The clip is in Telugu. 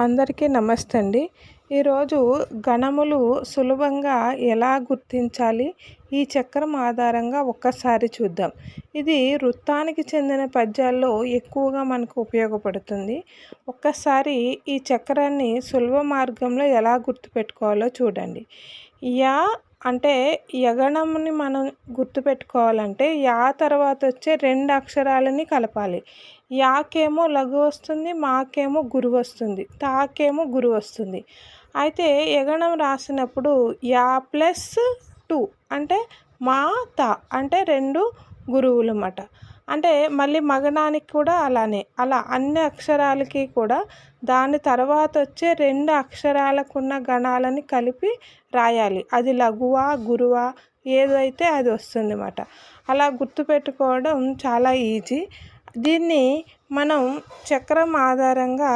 అందరికీ నమస్తే అండి ఈరోజు గణములు సులభంగా ఎలా గుర్తించాలి? ఈ చక్రం ఆధారంగా ఒక్కసారి చూద్దాం. ఇది వృత్తానికి చెందిన పద్యాల్లో ఎక్కువగా మనకు ఉపయోగపడుతుంది. ఒక్కసారి ఈ చక్రాన్ని సులభ మార్గంలో ఎలా గుర్తుపెట్టుకోవాలో చూడండి. యా అంటే యగణంని మనం గుర్తుపెట్టుకోవాలంటే యా తర్వాత వచ్చే రెండు అక్షరాలని కలపాలి. యాకేమో లఘు వస్తుంది మాకేమో గురు వస్తుంది తాకేమో గురు వస్తుంది. అయితే యగణం రాసినప్పుడు యా ప్లస్ టూ అంటే మా తా అంటే రెండు గురువులు అన్నమాట అంటే మళ్ళీ మగనానికి కూడా అలానే. అలా అన్ని అక్షరాలకి కూడా దాని తర్వాత వచ్చే రెండు అక్షరాలకున్న గణాలని కలిపి రాయాలి. అది లఘువా గురువా ఏదైతే అది వస్తుంది అన్నమాట అలా గుర్తుపెట్టుకోవడం చాలా ఈజీ. దీన్ని మనం చక్రం ఆధారంగా